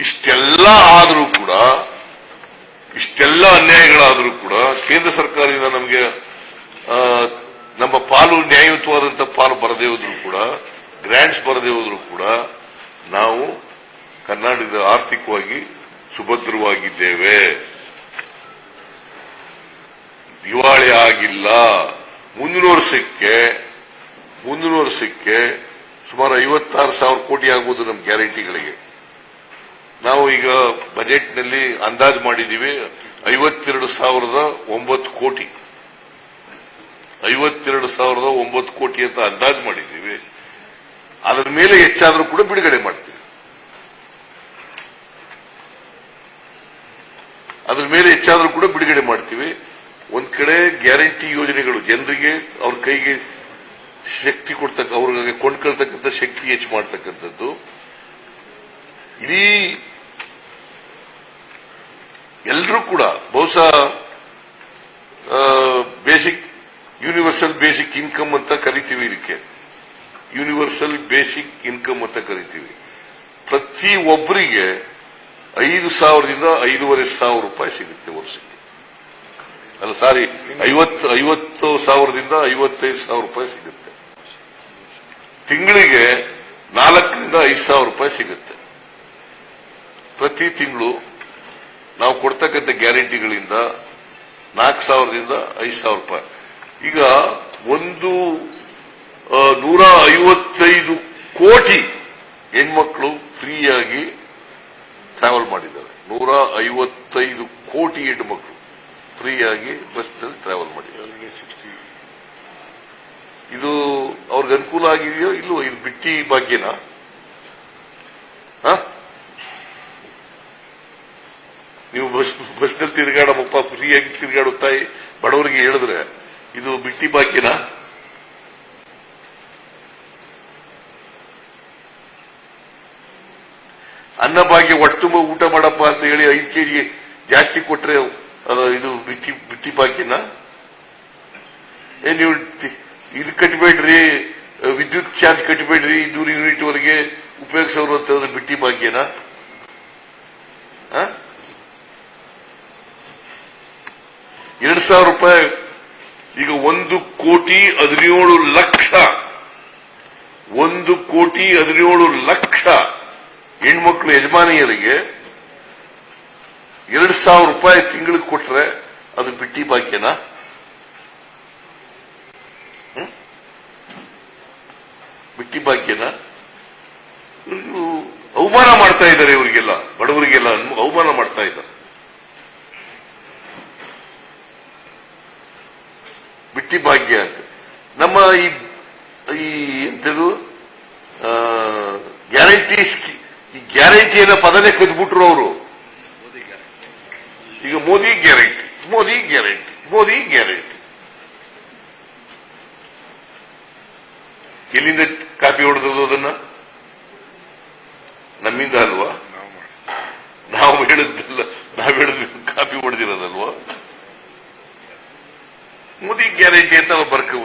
ಇಷ್ಟೆಲ್ಲ ಆದರೂ ಕೂಡ, ಇಷ್ಟೆಲ್ಲ ಅನ್ಯಾಯಗಳಾದರೂ ಕೂಡ, ಕೇಂದ್ರ ಸರ್ಕಾರದಿಂದ ನಮಗೆ ನಮ್ಮ ಪಾಲು ನ್ಯಾಯಯುತವಾದಂತ ಪಾಲು ಬರದೇ ಹೋದ್ರು ಕೂಡ ಗ್ರಾಂಟ್ಸ್ ಬರದೇ ಹೋದ್ರು ಕೂಡ, ನಾವು ಕರ್ನಾಟಕದ ಆರ್ಥಿಕವಾಗಿ ಸುಭದ್ರವಾಗಿದ್ದೇವೆ. ದಿವಾಳಿ ಆಗಿಲ್ಲ. ಮುಂದಿನ ವರ್ಷಕ್ಕೆ ಮುಂದಿನ ವರ್ಷಕ್ಕೆ ಸುಮಾರು ಐವತ್ತಾರು ಸಾವಿರ ಕೋಟಿ ಆಗುವುದು ನಮ್ಮ ಗ್ಯಾರಂಟಿಗಳಿಗೆ. ನಾವು ಈಗ ಬಜೆಟ್ನಲ್ಲಿ ಅಂದಾಜು ಮಾಡಿದ್ದೀವಿ ಐವತ್ತೆರಡು ಸಾವಿರದ ಒಂಬತ್ತು ಕೋಟಿ. ಐವತ್ತೆರಡು ಸಾವಿರದ ಒಂಬತ್ತು ಕೋಟಿ ಅಂತ ಅಂದಾಜು ಮಾಡಿದ್ದೀವಿ. ಅದರ ಮೇಲೆ ಹೆಚ್ಚಾದರೂ ಕೂಡ ಬಿಡುಗಡೆ ಮಾಡ್ತೀವಿ. ಅದರ ಮೇಲೆ ಹೆಚ್ಚಾದರೂ ಕೂಡ ಬಿಡುಗಡೆ ಮಾಡ್ತೀವಿ. ಒಂದ್ ಕಡೆ ಗ್ಯಾರಂಟಿ ಯೋಜನೆಗಳು ಜನರಿಗೆ ಅವ್ರ ಕೈಗೆ ಶಕ್ತಿ ಕೊಡ್ತಕ್ಕ ಅವ್ರಿಗೆ ಕೊಂಡ್ಕೊಳ್ತಕ್ಕಂಥ ಶಕ್ತಿ ಹೆಚ್ಚು ಮಾಡ್ತಕ್ಕಂಥದ್ದು. ಇಡೀ ಎಲ್ಲರೂ ಕೂಡ ಬಹುಶಃ ಬೇಸಿಕ್ ಯೂನಿವರ್ಸಲ್ ಬೇಸಿಕ್ ಇನ್ಕಮ್ ಅಂತ ಕರಿತೀವಿ ಇದಕ್ಕೆ. ಯೂನಿವರ್ಸಲ್ ಬೇಸಿಕ್ ಇನ್ಕಮ್ ಅಂತ ಕರಿತೀವಿ. ಪ್ರತಿ ಒಬ್ಬರಿಗೆ ಐದು ಸಾವಿರದಿಂದ ಐದೂವರೆ ಸಾವಿರ ರೂಪಾಯಿ ಸಿಗುತ್ತೆ ವರ್ಷಕ್ಕೆ. ಅಲ್ಲ ಸಾರಿ ಐವತ್ತು ಐವತ್ತು ಸಾವಿರದಿಂದ ಐವತ್ತೈದು ಸಾವಿರ ರೂಪಾಯಿ ಸಿಗುತ್ತೆ. ತಿಂಗಳಿಗೆ ನಾಲ್ಕರಿಂದ ಐದು ಸಾವಿರ ರೂಪಾಯಿ ಸಿಗುತ್ತೆ. ಪ್ರತಿ ತಿಂಗಳು ನಾವು ಕೊಡ್ತಕ್ಕಂಥ ಗ್ಯಾರಂಟಿಗಳಿಂದ ನಾಲ್ಕು ಸಾವಿರದಿಂದ ಐದು ಸಾವಿರ ರೂಪಾಯಿ. ಈಗ ಒಂದು ನೂರ ಐವತ್ತೈದು ಕೋಟಿ ಹೆಣ್ಮಕ್ಳು ಫ್ರೀಯಾಗಿ ಟ್ರಾವೆಲ್ ಮಾಡಿದ್ದಾರೆ. ನೂರ ಐವತ್ತೈದು ಕೋಟಿ ಹೆಣ್ಮಕ್ಳು ಫ್ರೀಯಾಗಿ ಬಸ್ನಲ್ಲಿ ಟ್ರಾವೆಲ್ ಮಾಡಿದ್ದಾರೆ. ಇದು ಅವ್ರಿಗೆ ಅನುಕೂಲ ಆಗಿದೆಯೋ ಇಲ್ಲೋ ಇದು ಬಿಟ್ಟಿ ಭಾಗ್ಯನ? ನೀವು ಬಸ್, ಬಸ್ನಲ್ಲಿ ತಿರುಗಾಡಮಪ್ಪ ಫ್ರೀಯಾಗಿ ತಿರುಗಾಡು ಬಡವರಿಗೆ ಹೇಳಿದ್ರೆ, ಇದು ಬಿಟ್ಟಿ ಬಾಕಿನ ಅನ್ನ ಭಾಗ್ಯ ಒಟ್ಟುಂಬ ಊಟ ಮಾಡಪ್ಪ ಅಂತ ಹೇಳಿ ಐದು ಕೆಜಿ ಜಾಸ್ತಿ ಕೊಟ್ರೆ ಇದು ಬಿಟ್ಟಿ ಬಿಟ್ಟಿ ಬಾಕಿನ ಏ, ನೀವು ಇದು ಕಟ್ಟಬೇಡ್ರಿ ವಿದ್ಯುತ್ ಚಾರ್ಜ್ ಕಟ್ಟಬೇಡ್ರಿ ನೂರು ಯೂನಿಟ್ ವರೆಗೆ ಉಪಯೋಗಿಸೋರು ಅಂತಂದ್ರೆ ಬಿಟ್ಟಿ ಭಾಗ್ಯನ? ಎರಡ್ ಸಾವಿರ ರೂಪಾಯಿ. ಈಗ ಒಂದು ಕೋಟಿ ಹದಿನೇಳು ಲಕ್ಷ. ಒಂದು ಕೋಟಿ ಹದಿನೇಳು ಲಕ್ಷ ಹೆಣ್ಮಕ್ಳು ಯಜಮಾನಿಯರಿಗೆ ಎರಡು ಸಾವಿರ ರೂಪಾಯಿ ತಿಂಗಳಿಗೆ ಕೊಟ್ರೆ ಅದು ಬಿಟ್ಟಿ ಬಾಕ್ಯನಾ? ಬಿಟ್ಟಿ ಭಾಗ್ಯನ? ಅವಮಾನ ಮಾಡ್ತಾ ಇದ್ದಾರೆ ಇವರಿಗೆಲ್ಲ, ಬಡವರಿಗೆಲ್ಲ ಅವಮಾನ ಮಾಡ್ತಾ ಇದ್ದಾರೆ. ಮುಷ್ಟಿ ಭಾಗ್ಯ ಅಂತ. ನಮ್ಮ ಈ ಈ ಎಂಥದ್ದು ಗ್ಯಾರಂಟಿ ಈ ಗ್ಯಾರಂಟಿ ಅನ್ನೋ ಪದನೇ ಕದ್ಬಿಟ್ರು ಅವರು. ಈಗ Modi guarantee Modi guarantee Modi guarantee. ಎಲ್ಲಿಂದ ಕಾಪಿ ಹೊಡೆದದು ಅದನ್ನ? ನಮ್ಮಿಂದ ಅಲ್ವಾ? ನಾವು ಹೇಳುದಿಲ್ಲ ನಾವು ಹೇಳುದಿಲ್ಲ ಕಾಪಿ ಹೊಡೆದಿರೋದಲ್ವಾ? கரைக்கு ஏற்ற ஒரு பருக்கு